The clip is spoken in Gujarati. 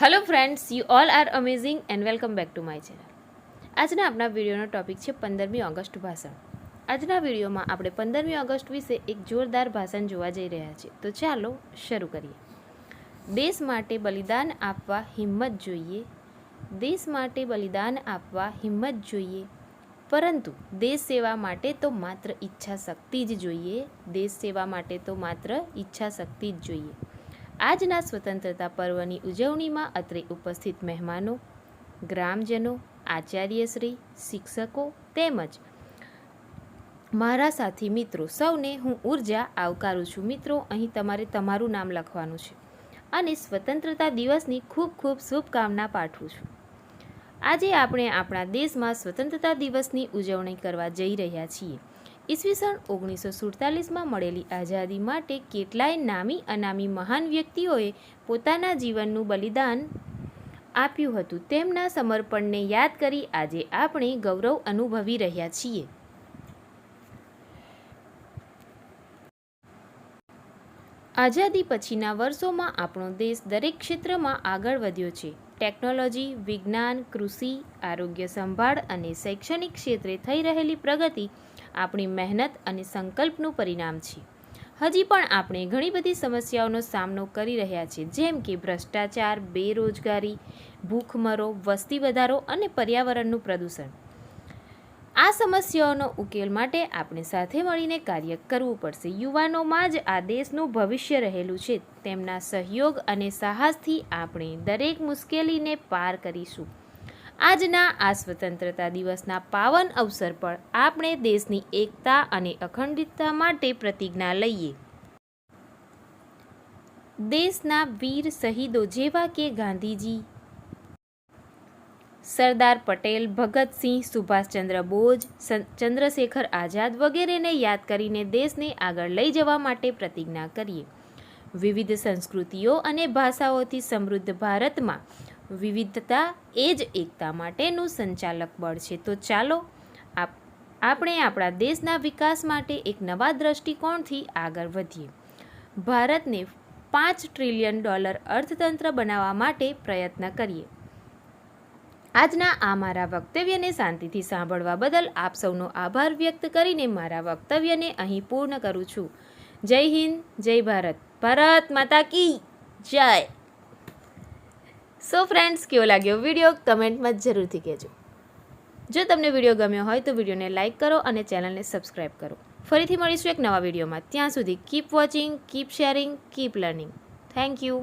Hello friends you all are amazing and welcome back to my channel આજના આપણા વિડીયોનો ટોપિક છે પંદરમી ઓગસ્ટ ભાષણ. આજના વિડીયોમાં આપણે પંદરમી ઓગસ્ટ વિશે એક જોરદાર ભાષણ જોવા જઈ રહ્યા છીએ. તો ચાલો શરૂ કરીએ. દેશ માટે બલિદાન આપવા હિંમત જોઈએ. દેશ માટે બલિદાન આપવા હિંમત જોઈએ. પરંતુ દેશ સેવા માટે તો માત્ર ઈચ્છા શક્તિ જ જોઈએ. દેશ સેવા માટે તો માત્ર ઈચ્છા શક્તિ જ જોઈએ. આજના સ્વતંત્રતા પર્વની ઉજવણીમાં અત્રે ઉપસ્થિત મહેમાનો, ગ્રામજનો આચાર્યશ્રી શિક્ષકો તેમજ મારા સાથી મિત્રો સૌને હું ઊર્જા આવકારું છું. મિત્રો, અહીં તમારે તમારું નામ લખવાનું છે અને સ્વતંત્રતા દિવસની ખૂબ ખૂબ શુભકામના પાઠવું છું. આજે આપણે આપણા દેશમાં સ્વતંત્રતા દિવસની ઉજવણી કરવા જઈ રહ્યા છીએ. ઈસવીસન ઓગણીસો સુડતાલીસમાં મળેલી આઝાદી માટે કેટલાય નામી અનામી મહાન વ્યક્તિઓએ પોતાના જીવનનું બલિદાન આપ્યું હતું. તેમના સમર્પણને યાદ કરી આજે આપણે ગૌરવ અનુભવી રહ્યા છીએ. આઝાદી પછીના વર્ષોમાં આપણો દેશ દરેક ક્ષેત્રમાં આગળ વધ્યો છે. ટેકનોલોજી, વિજ્ઞાન, કૃષિ, આરોગ્ય સંભાળ અને શૈક્ષણિક ક્ષેત્રે થઈ રહેલી પ્રગતિ આપણી મહેનત અને સંકલ્પનું પરિણામ છે. હજી પણ આપણે ઘણી બધી સમસ્યાઓનો સામનો કરી રહ્યા છીએ, જેમ કે ભ્રષ્ટાચાર, બેરોજગારી, ભૂખમરો, વસ્તી વધારો અને પર્યાવરણનું પ્રદૂષણ. આ સમસ્યાઓનો ઉકેલ માટે આપણે સાથે મળીને કાર્ય કરવું પડશે. યુવાનોમાં જ આ દેશનું ભવિષ્ય રહેલું છે. તેમના સહયોગ અને સાહસથી આપણે દરેક મુશ્કેલીને પાર કરીશું. આજના આ સ્વતંત્રતા દિવસના પાવન અવસર પર આપણે દેશની એકતા અને અખંડિતતા માટે પ્રતિજ્ઞા લઈએ. દેશના વીર શહીદો જેવા કે ગાંધીજી સરદાર પટેલ, ભગતસિંહ, સુભાષચંદ્ર બોઝ ચંદ્રશેખર આઝાદ વગેરેને યાદ કરીને દેશને આગળ લઈ જવા માટે પ્રતિજ્ઞા કરીએ. વિવિધ સંસ્કૃતિઓ અને ભાષાઓથી સમૃદ્ધ ભારતમાં વિવિધતા એ જ એકતા માટેનું સંચાલક બળ છે. તો ચાલો આપણે આપણા દેશના વિકાસ માટે એક નવા દ્રષ્ટિકોણથી આગળ વધીએ. ભારતને પાંચ ટ્રિલિયન ડોલર અર્થતંત્ર બનાવવા માટે પ્રયત્ન કરીએ. આજના આ મારા વક્તવ્યને શાંતિથી સાંભળવા બદલ આપ સૌનો આભાર વ્યક્ત કરીને મારા વક્તવ્યને અહીં પૂર્ણ કરું છું. જય હિન્દ, જય ભારત. ભારત માતા કી જય. સો ફ્રેન્ડ્સ કેવો લાગ્યો વીડિયો કમેન્ટમાં જરૂરથી કહેજો. જો તમને વીડિયો ગમ્યો હોય તો વિડીયોને લાઇક કરો અને ચેનલને સબસ્ક્રાઈબ કરો. ફરીથી મળીશું એક નવા વિડીયોમાં ત્યાં સુધી keep watching keep sharing keep learning thank you